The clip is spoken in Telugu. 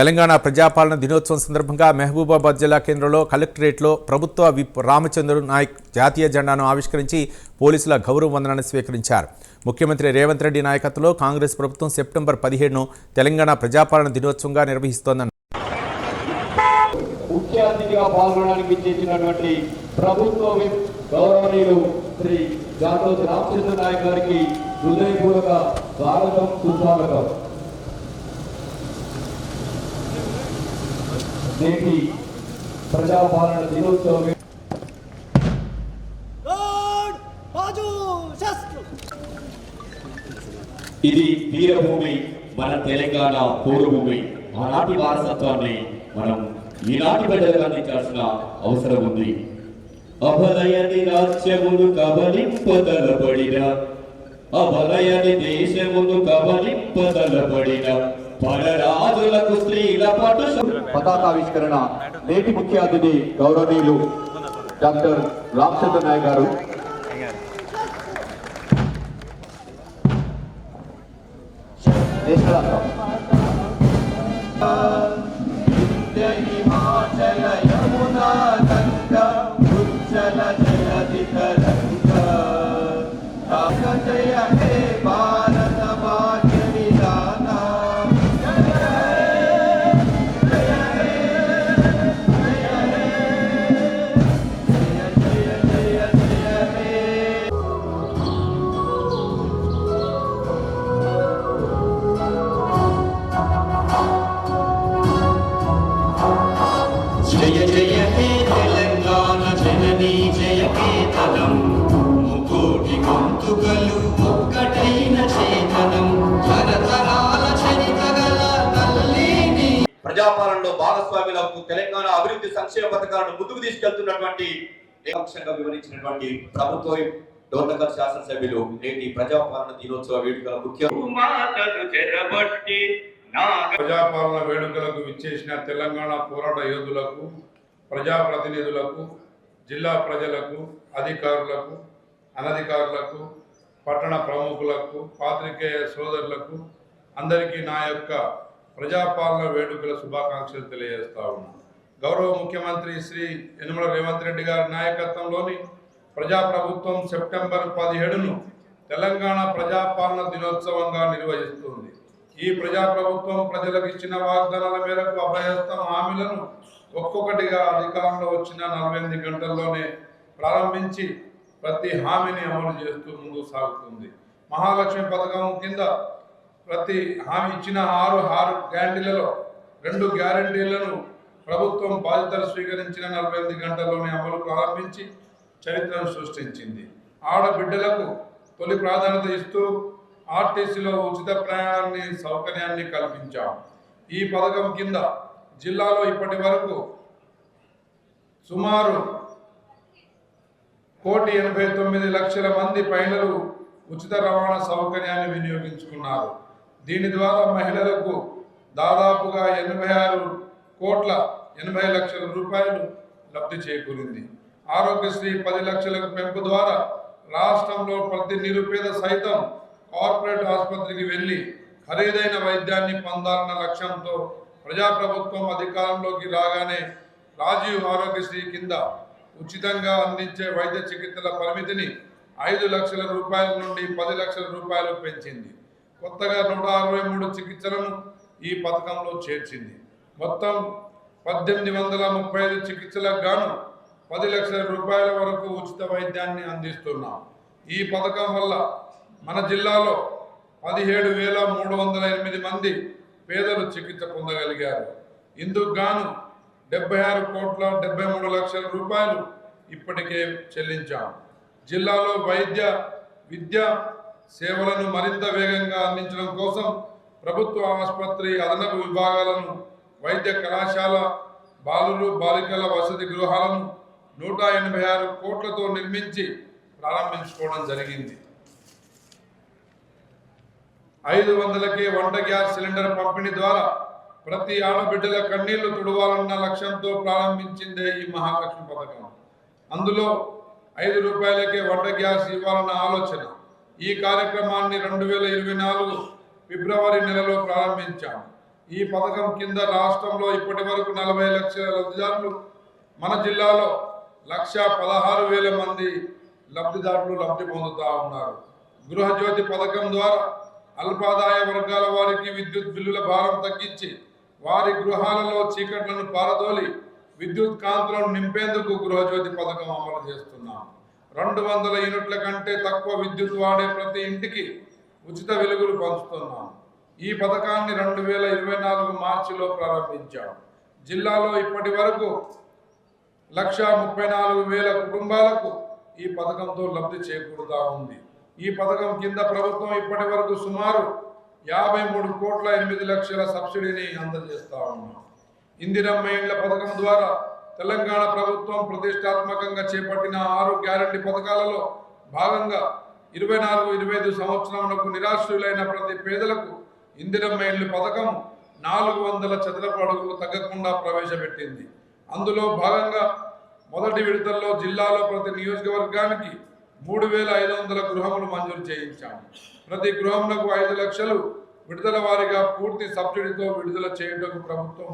తెలంగాణ ప్రజాపాలన దినోత్సవం సందర్భంగా మహబూబాబాద్ జిల్లా కేంద్రంలో కలెక్టరేట్లో ప్రభుత్వ విప్ రామచంద్ర నాయక్ జాతీయ జెండాను ఆవిష్కరించి పోలీసుల గౌరవ వందనాన్ని స్వీకరించారు. ముఖ్యమంత్రి రేవంత్ రెడ్డి నాయకత్వంలో కాంగ్రెస్ ప్రభుత్వం సెప్టెంబర్ పదిహేడును తెలంగాణ ప్రజాపాలన దినోత్సవంగా నిర్వహిస్తోందన్నారు ముఖ్య అతిథిగా పాల్గొనడానికి చేసినటువంటి ప్రభుత్వ గౌరవనీయులు శ్రీ జాతోజి రామచంద్ర నాయక్ గారికి హృదయపూర్వక స్వాగతం సుస్వాగతం. నేటి ప్రజాపాలన దినోత్సవం. ఇది వీరభూమి మన తెలంగాణ పూర్వభూమి ఆనాటి వారసత్వాన్ని మనం ఈనాటి బిడ్డలకు అందించాల్సిన అవసరం ఉంది అభలయని రాజ్యమును కబలింపదలబడిన అభలయని దేశమును కబలింపదలబడిన పరరాజులకు స్త్రీల పటు పతాకావిష్కరణ నేటి ముఖ్య అతిథి గౌరవనీయులు డాక్టర్ రామచంద్ర నాయక్ గారు. దేశ ప్రజాపాలనలో భాగస్వాములకు తెలంగాణ అభివృద్ధి సంక్షేమ పథకాలను ముందుకు తీసుకెళ్తున్నటువంటి ఏకాంశంగా వివరించినటువంటి ప్రభుత్వ డోర్నకర్ శాసనసభ్యులు నేటి ప్రజాపాలన దినోత్సవ వేడుకల ముఖ్య మాటలు చెరబట్టి నా ప్రజాపాలన వేడుకలకు విచ్చేసిన తెలంగాణ పోరాట యోధులకు ప్రజాప్రతినిధులకు జిల్లా ప్రజలకు అధికారులకు అనధికారులకు పట్టణ ప్రముఖులకు పాత్రికేయ సోదరులకు అందరికీ నా యొక్క ప్రజాపాలన వేడుకల శుభాకాంక్షలు తెలియజేస్తా ఉన్నాను గౌరవ ముఖ్యమంత్రి శ్రీ యనమల రేవంత్ రెడ్డి గారి నాయకత్వంలోని ప్రజాప్రభుత్వం సెప్టెంబర్ పదిహేడును తెలంగాణ ప్రజాపాలన దినోత్సవంగా నిర్వహిస్తుంది. ఈ ప్రజాప్రభుత్వం ప్రజలకు ఇచ్చిన వాగ్దానాల మేరకు అభయస్థం హామీలను ఒక్కొక్కటిగా అధికారంలో వచ్చిన నలభై ఎనిమిది గంటల్లోనే ప్రారంభించి ప్రతి హామీని అమలు చేస్తూ ముందుకు సాగుతుంది. మహాలక్ష్మి పథకం కింద ప్రతి హామీ ఇచ్చిన ఆరు ఆరు గ్యారంటీలలో రెండు గ్యారంటీలను ప్రభుత్వం బాధ్యతలు స్వీకరించిన నలభై ఎనిమిది గంటల్లోనే అమలు ప్రారంభించి చరిత్రను సృష్టించింది. ఆడబిడ్డలకు తొలి ప్రాధాన్యత ఇస్తూ ఆర్టీసీలో ఉచిత ప్రయాణాన్ని సౌకర్యాన్ని కల్పించాం. ఈ పథకం కింద జిల్లాలో ఇప్పటి వరకు సుమారు కోటి ఎనభై తొమ్మిది లక్షల మంది పైనలు ఉచిత రవాణా సౌకర్యాన్ని వినియోగించుకున్నారు. దీని ద్వారా మహిళలకు దాదాపుగా ఎనభై ఆరు కోట్ల ఎనభై లక్షల రూపాయలు లబ్ధి చేకూరింది. ఆరోగ్యశ్రీ పది లక్షలకు పెంపు ద్వారా రాష్ట్రంలో ప్రతి నిరుపేద సైతం కార్పొరేట్ ఆసుపత్రికి వెళ్ళి ఖరీదైన వైద్యాన్ని పొందాలన్న లక్ష్యంతో ప్రజాప్రభుత్వం అధికారంలోకి రాగానే రాజీవ్ ఆరోగ్యశ్రీ కింద ఉచితంగా అందించే వైద్య చికిత్సల పరిమితిని ఐదు లక్షల రూపాయల నుండి పది లక్షల రూపాయలు పెంచింది. కొత్తగా నూట అరవై మూడు చికిత్సలను ఈ పథకంలో చేర్చింది. మొత్తం పద్దెనిమిది వందల ముప్పై ఐదు చికిత్సలకు గాను పది లక్షల రూపాయల వరకు ఉచిత వైద్యాన్ని అందిస్తున్నాం. ఈ పథకం వల్ల మన జిల్లాలో పదిహేడు వేల మూడు వందల ఎనిమిది మంది పేదలు చికిత్స పొందగలిగారు. ఇందుకు గాను డెబ్బై ఆరు కోట్ల డెబ్బై మూడు లక్షల రూపాయలు ఇప్పటికే చెల్లించాం. జిల్లాలో వైద్య విద్య సేవలను మరింత వేగంగా అందించడం కోసం ప్రభుత్వ ఆసుపత్రి అదనపు విభాగాలను వైద్య కళాశాల బాలురు బాలికల వసతి గృహాలను నూట ఎనభై ఆరు కోట్లతో నిర్మించి ప్రారంభించుకోవడం జరిగింది. ఐదు వందలకే వంట గ్యాస్ సిలిండర్ పంపిణీ ద్వారా ప్రతి ఆడబిడ్డల కన్నీళ్ళు తుడవాలన్న లక్ష్యంతో ప్రారంభించిందే ఈ మహాలక్ష్మి పథకం. అందులో ఐదు రూపాయలకే వంట గ్యాస్ ఇవ్వాలన్న ఆలోచన. ఈ కార్యక్రమాన్ని రెండు వేల ఇరవై నాలుగు ఫిబ్రవరి నెలలో ప్రారంభించాం. ఈ పథకం కింద రాష్ట్రంలో ఇప్పటి వరకు నలభై లక్షల లబ్ధిదారులు మన జిల్లాలో లక్ష పదహారు వేల మంది లబ్ధిదారులు లబ్ధి పొందుతూ ఉన్నారు. గృహజ్యోతి పథకం ద్వారా అల్పాదాయ వర్గాల వారికి విద్యుత్ బిల్లుల భారం తగ్గించి వారి గృహాలలో చీకట్లను పారదోలి విద్యుత్ కాంతులను నింపేందుకు గృహజ్యోతి పథకం అమలు చేస్తున్నాం. రెండు వందల యూనిట్ల కంటే తక్కువ విద్యుత్ వాడే ప్రతి ఇంటికి ఉచిత వెలుగులు పంచుతున్నాం. ఈ పథకాన్ని రెండు వేల ఇరవై నాలుగు మార్చిలో ప్రారంభించాం. జిల్లాలో ఇప్పటి వరకు లక్ష ముప్పై నాలుగు వేల కుటుంబాలకు ఈ పథకంతో లబ్ధి చేకూరుతా ఉంది. ఈ పథకం కింద ప్రభుత్వం ఇప్పటి వరకు సుమారు యాభై మూడు కోట్ల ఎనిమిది లక్షల సబ్సిడీని అందజేస్తా ఉన్నాం. ఇందిరమ్మ ఇండ్ల పథకం ద్వారా తెలంగాణ ప్రభుత్వం ప్రతిష్టాత్మకంగా చేపట్టిన ఆరు గ్యారంటీ పథకాలలో భాగంగా ఇరవై నాలుగు ఇరవై ఐదు సంవత్సరములకు నిరాశ్రులైన ప్రతి పేదలకు ఇందిరమ్మ ఇళ్ళు పథకం నాలుగు వందల చదరపు అడుగులు తగ్గకుండా ప్రవేశపెట్టింది. అందులో భాగంగా మొదటి విడతల్లో జిల్లాలో ప్రతి నియోజకవర్గానికి మూడు వేల ఐదు వందల గృహములు మంజూరు చేయించాము ప్రతి గృహములకు ఐదు లక్షలు విడుదల వారీగా పూర్తి సబ్సిడీతో విడుదల చేయటకు ప్రభుత్వం